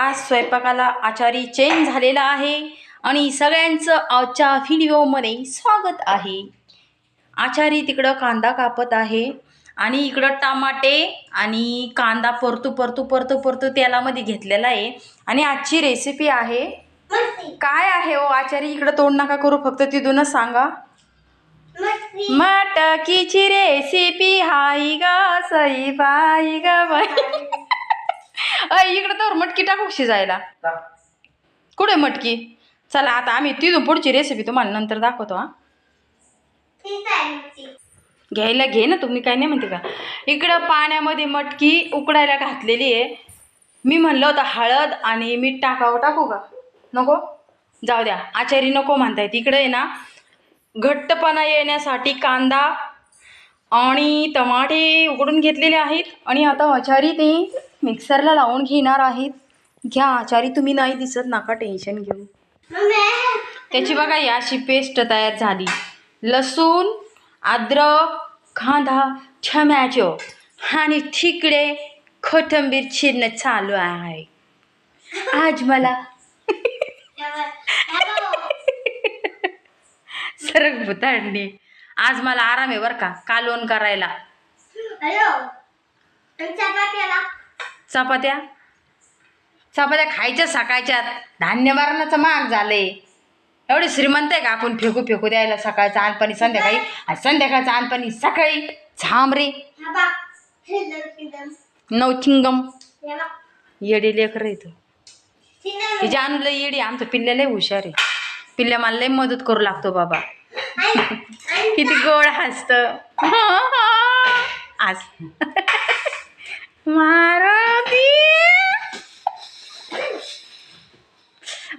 आज स्वयंपाकाला आचारी चेंज झालेला आहे आणि सगळ्यांचं आजच्या व्हिडिओमध्ये स्वागत आहे. आचारी तिकडं कांदा कापत आहे आणि इकडं टमाटे आणि कांदा परतू परतू परतू परतू तेलामध्ये घेतलेला आहे. आणि आजची रेसिपी आहे. काय आहे ओ आचारी? इकडं तोंड नका करू फक्त तिथूनच सांगा. मटकीची रेसिपी हाय ग सई बाई ग बाई अय इकडं तर मटकी टाकू शिजायला कुठे मटकी? चला आता आम्ही तिथून पुढची रेसिपी तुम्हाला नंतर दाखवतो हा. घ्यायला घे ना तुम्ही काय नाही म्हणते का? इकडं पाण्यामध्ये मटकी उकडायला घातलेली आहे. मी म्हणलं होतं हळद आणि मीठ टाकावं टाकू का? नको? जाऊ द्या आचारी नको म्हणतायत. इकडे आहे ना घट्टपणा येण्यासाठी कांदा आणि टमाटे उकडून घेतलेले आहेत. आणि आता आचारी ते मिक्सरला लावून घेणार आहेत. घ्या आचारी तुम्ही नाही दिसत नका टेन्शन घेऊ. त्याची बघा ही अशी पेस्ट तयार झाली. लसूण अद्रक कांदा टमॅटो आणि ठिकडे कोथंबीर चिरणं चालू आहे. आज मला सरक भुताडणे आज मला आराम आहे बरं का कालवण करायला. चपात्या? चपात्या खायच्या सकाळच्यात. धान्य मारण्याचं महाग झालंय. एवढे श्रीमंत आहे का आपण फेकू फेकू द्यायला सकाळचं आणपाणी संध्याकाळी? आणि संध्याकाळचं आणपाणी सकाळी? झांबरे नवचिंगम येडी लेकर इथं हिच्या अनुला येडी आमचं पिल्ल्या लय हुशार आहे. पिल्ल्या मला लय मदत करू लागतो बाबा. किती गोड हसत. आज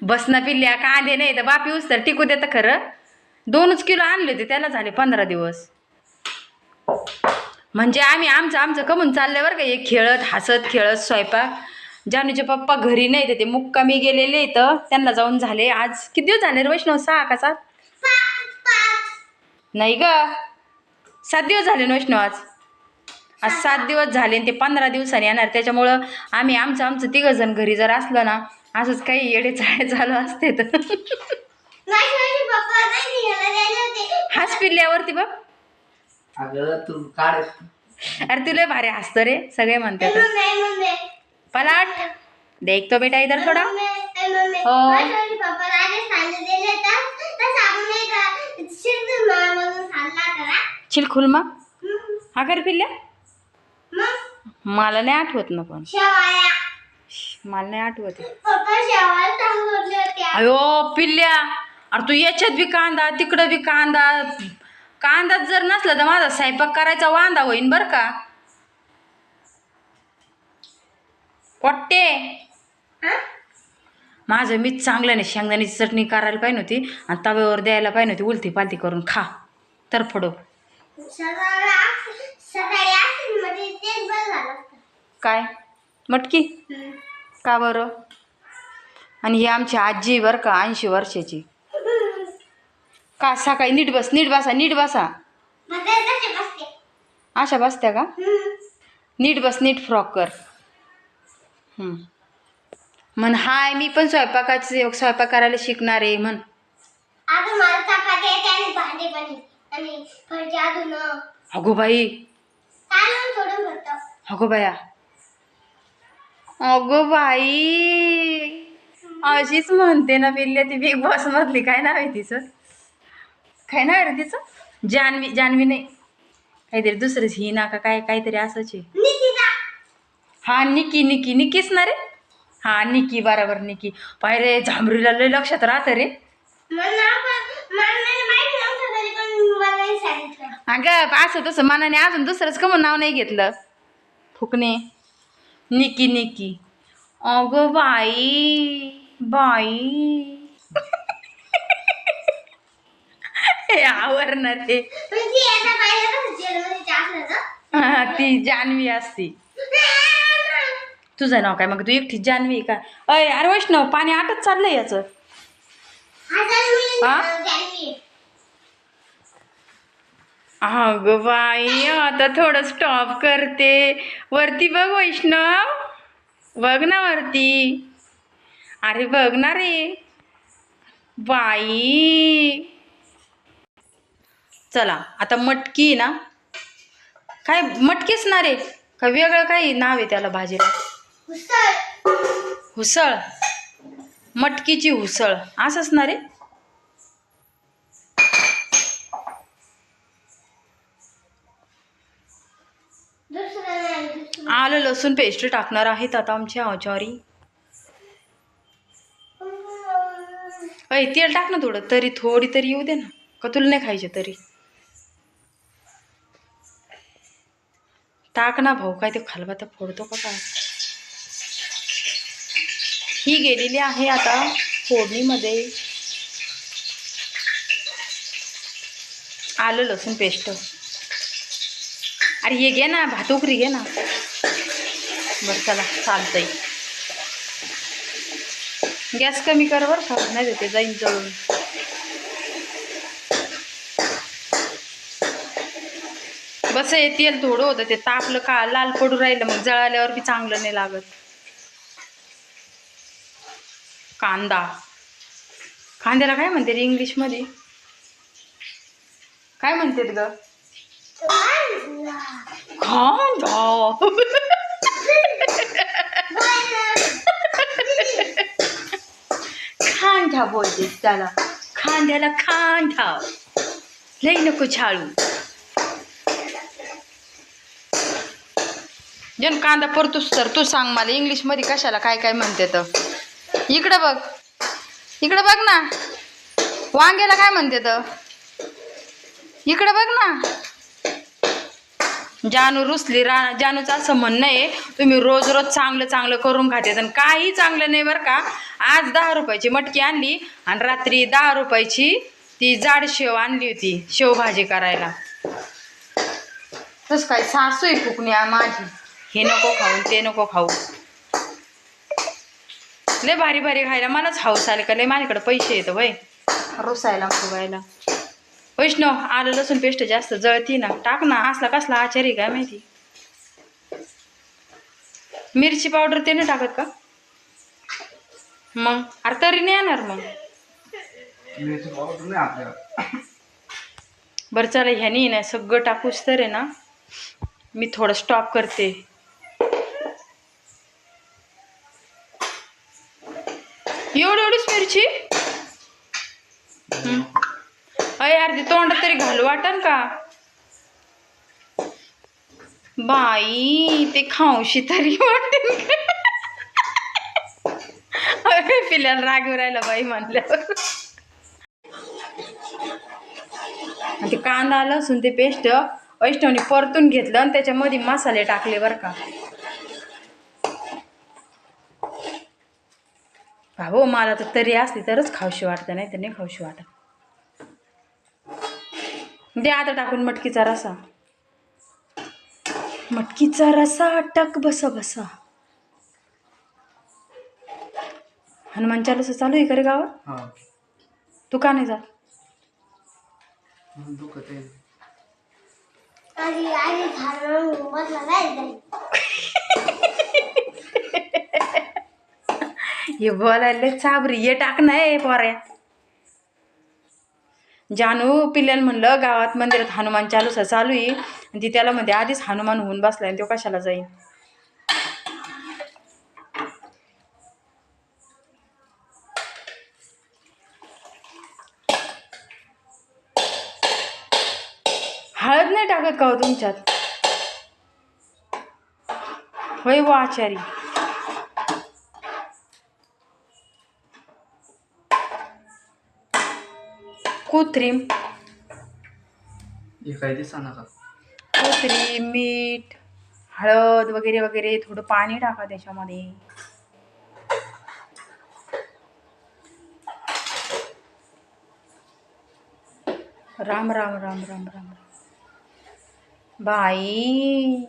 बस ना पिल्ल्या कांदे नाही तर बाप तर टिकू देतं खरं. दोनच किलो आणले होते त्याला झाले पंधरा दिवस. म्हणजे आम्ही आमचं आमचं कमून चाललं बरं का हे खेळत हसत खेळत स्वयंपाक. जानूचे पप्पा घरी नाही तर ते मुक्कामी गेलेले तर त्यांना जाऊन झाले आज. किती दिवस झाले रे वैष्णव? सहा का सात? नाही ग. सात दिवस झाले वैष्णव आज? आज सात दिवस झाले आणि ते पंधरा दिवसांनी येणार. त्याच्यामुळं आम्ही आमचं आमचं तिघं जण घरी जर असलं ना असंच काही येडे चाळे चालू असते तर. हाच पिल्ल्यावरती बघ. अगं तू काढ. अरे तुला भारी हसतं रे सगळे म्हणतात. पलाट. देख तो बेटा इधर थोडा. हो. चिल खुल मग. हा कर पिल्ल्या. मला नाही आठवत ना पण. मला नाही आठवत. अयो पिल्ल्या. अरे तू याच्यात बी कांदा तिकडं बी कांदा. कांदाच जर नसला तर माझा स्वयंपाक करायचा वांदा होईन बर का? पोट्टे. माझं मीच चांगलं नाही शेंगदाण्याची चटणी करायला पाहिजे होती आणि तव्यावर द्यायला पाहिजे होती उलती पालती करून खा. तर फडो काय? मटकी? का बरं? आणि ही आमची आजी बरं का ऐंशी वर्षाची. का सकाळी नीट बस नीट बसा नीट बसा. अशा बसत्या का? नीट बस नीट फ्रॉक कर. हं. म्हण हाय मी पण स्वयंपाकाचे स्वयंपाक करायला शिकणार आहे म्हण. आता मला चपाती येते आणि भांडे पण येते. आणि फरची अजून अगो बाई अगो बाया. अगो बाई. अशीच म्हणते ना पिल्ल्या ती बिग बॉस मधली. काय नाव आहे तिचं? काय नाव आहे रे तिचं? जान्हवी जान्हवी नाही. काहीतरी दुसरंच. ही ना का काय काहीतरी असंच आहे. हा निकी निकी. निकीच ना रे. हा निकी बरोबर निकी. पाहिजे झांबरीला लय लक्षात राहतं रे. अगं असं तसं मनाने अजून दुसरंच कमून नाव नाही घेतलं. फुकणे निकी निकी. अगं बाई बाई. हे आवरणार ते ती जान्हवी असती. तुझं नाव काय? मग तू एकटी जान्हवी का? अय अरे वैष्णव पाणी आटत चाललंय याचं. हा? अगं बाई आता थोडं स्टॉप करते. वरती बघ वैष्णव. बघ ना वरती. अरे बघ ना रे. बाई. चला आता मटकी ना. काय मटकीच ना रे. का वेगळं काही नाव आहे त्याला भाजीला? उसळ. हुसळ मटकीची हुसळ असंच ना रे. आलं लसूण पेस्ट टाकणार आहेत आता आमच्या अचारी अय तेल टाक ना थोडं तरी थोडी तरी येऊ दे ना. का तुला नाही खायचे तरी. टाक ना भाऊ काय ते खालबाता फोडतो का काय? ही गेलेली आहे आता फोडणीमध्ये. आलं लसूण पेस्ट. अरे हे घे ना भातुकरी घे ना. बरं चला चालतंय. गॅस कमी कर बरं का नाही देते जाईन जळून. बस हे तेल थोडं होतं ते तापलं का लाल पडू राहिलं मग जळाल्यावर बी चांगलं नाही लागत. कांदा. कांद्याला काय म्हणते रे इंग्लिशमध्ये? काय म्हणतात ग? कांदा. खांदा बोलतेस त्याला. खांद्याला खांदा लई नको छाळू. जन कांदा परतूस तर तू सांग मला इंग्लिशमध्ये कशाला काय काय म्हणते तर. इकडं बघ. इकडं बघ ना. वांग्याला काय म्हणते तर. इकडं बघ ना. जानू रुसली रा जानूचं असं म्हणणं आहे तुम्ही रोज रोज चांगलं चांगलं करून खाते आणि काही चांगलं नाही बरं का. आज दहा रुपयाची मटकी आणली आणि रात्री दहा रुपयाची ती जाड शेव आणली होती शेवभाजी करायला. तसं काय सासू आहे फुकणी आ माझी. हे नको खाऊ ते नको खाऊ. लय भारी भारी खायला मलाच हाऊस आले का लय माझ्याकडे पैसे येतं वय. रुसायला फुगायला वैष्णव आलं लसूण पेस्ट जास्त जळती ना टाक ना असला कसला आचारी काय माहिती? मिरची पावडर ते नाही टाकत का? मग अरे तरी नाही येणार मग. बरं चला ह्यानी ना सगळं टाकूच तर आहे ना. मी थोडं स्टॉप करते. एवढी एवढीच मिरची. अय अर्धी तोंडात तरी घालू वाटन का? बाई ते खाऊशी तरी वाटेल अरे पिल्याला राग राहिला बाई म्हणल्यावर. ते कांदा लसूण ते पेस्ट वैष्णवनी परतून घेतलं आणि त्याच्यामध्ये मसाले टाकले बरं का. हो मला तर तरी असली तरच खाऊशी वाटतं नाही तर नाही खाऊशी वाटत. दे आता टाकून मटकीचा रसा. मटकीचा रसा टक बसा बसा. हनुमान चालूस चालू आहे का रे गावात? हा. तू का नाही जात? दुखत आहे. जाईल हे बोलायला चाबरी. ये टाक नाही पोऱ्या. जानू पिल्ल्यानं म्हणलं गावात मंदिरात हनुमान चालूसा चालू आहे. आणि ती त्याला म्हणते आधीच हनुमान होऊन बसलाय आणि तो कशाला जाईल हळद नाही टाकत का हो तुमच्यात? होय व आचारी. कोथरीम हे काही दिसा नका. कोथरी मीठ हळद वगैरे वगैरे थोडं पाणी टाका त्याच्यामध्ये. राम राम राम राम राम राम. बाई.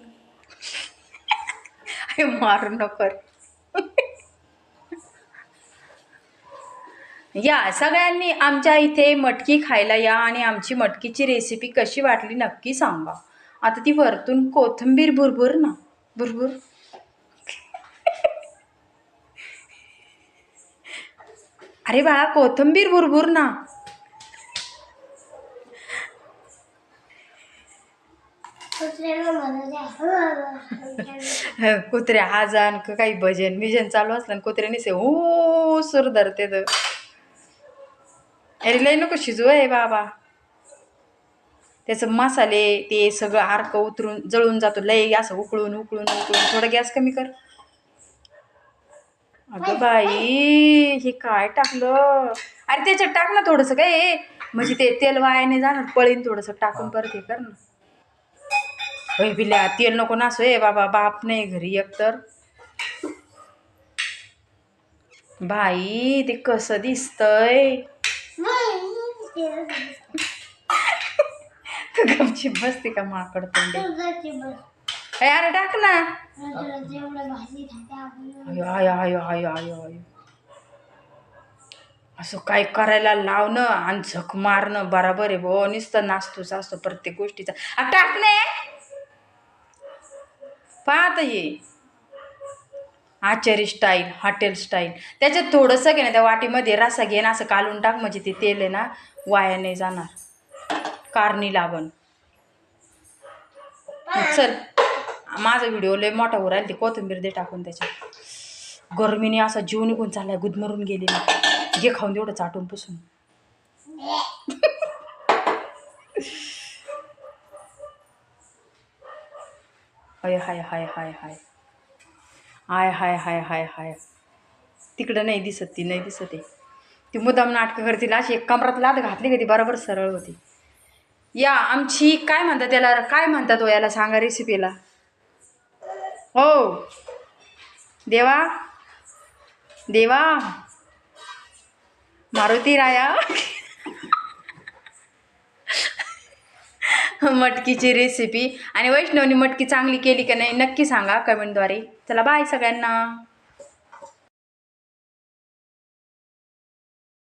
मारू नको रे. या सगळ्यांनी आमच्या इथे मटकी खायला या आणि आमची मटकीची रेसिपी कशी वाटली नक्की सांगा. आता ती वरतून कोथिंबीर भुरभुर ना भुरभुर. अरे बाळा कोथंबीर भुरभुर ना. कुत्र्याला म्हणत आहे. कुत्र्या आजान क काही भजन बिजन चालू असलं आणि कुत्र्याने से ओ सूर धरते तर अरे लय नको शिजू आहे बाबा. त्याचं मसाले ते सगळं आर्क उतरून जळून जातो लय असं उकळून उकळून उकळून. थोडं गॅस कमी कर. अगं बाई हे काय टाकलं? अरे त्याच्यात टाक ना थोडंसं काय म्हणजे ते तेल वायाने जाणार पळीन थोडंसं टाकून परत हे कर ना. बिल्या तेल नको नासू ए बाबा बाप नाही घरी एकतर बाई ते कसं दिसतंय? गमची बसते का माकड तोंडे? अरे टाक ना. तुला जेवढं भाजी खाते आपण असं काय करायला लावणं आणि झक मारणं बराबर आहे भो नुसतं नाचतोच असतो प्रत्येक गोष्टीचा. टाकणे पाहत ये. आचारी स्टाईल हॉटेल स्टाईल त्याच्यात थोडंसं घे ना त्या वाटीमध्ये रसा घे ना असं कालून टाक म्हणजे ते तेल आहे ना वाया नाही जाणार. कारणी लावण चल. माझा व्हिडिओ लय मोठा वर राहील ते कोथिंबीर दे टाकून त्याच्यात. गरमीने असा जीव निघून चाललाय गुदमरून गेली ना घे खाऊन तेवढं चाटून पुसून. हाय हाय हाय हाय हाय. हाय हाय हाय हाय हाय. तिकडं नाही दिसत ती नाही दिसत आहे ती मुद्दाम नाटकं करतील अशी एक कमरात लाद घातली का ती? बरोबर सरळ होती. या आमची काय म्हणतात त्याला? काय म्हणतात हो याला सांगा रेसिपीला हो. देवा. देवा. मारुती राया. मटकीची रेसिपी आणि वैष्णवनी मटकी चांगली केली का नाही नक्की सांगा कमेंटद्वारे. चला बाय सगळ्यांना.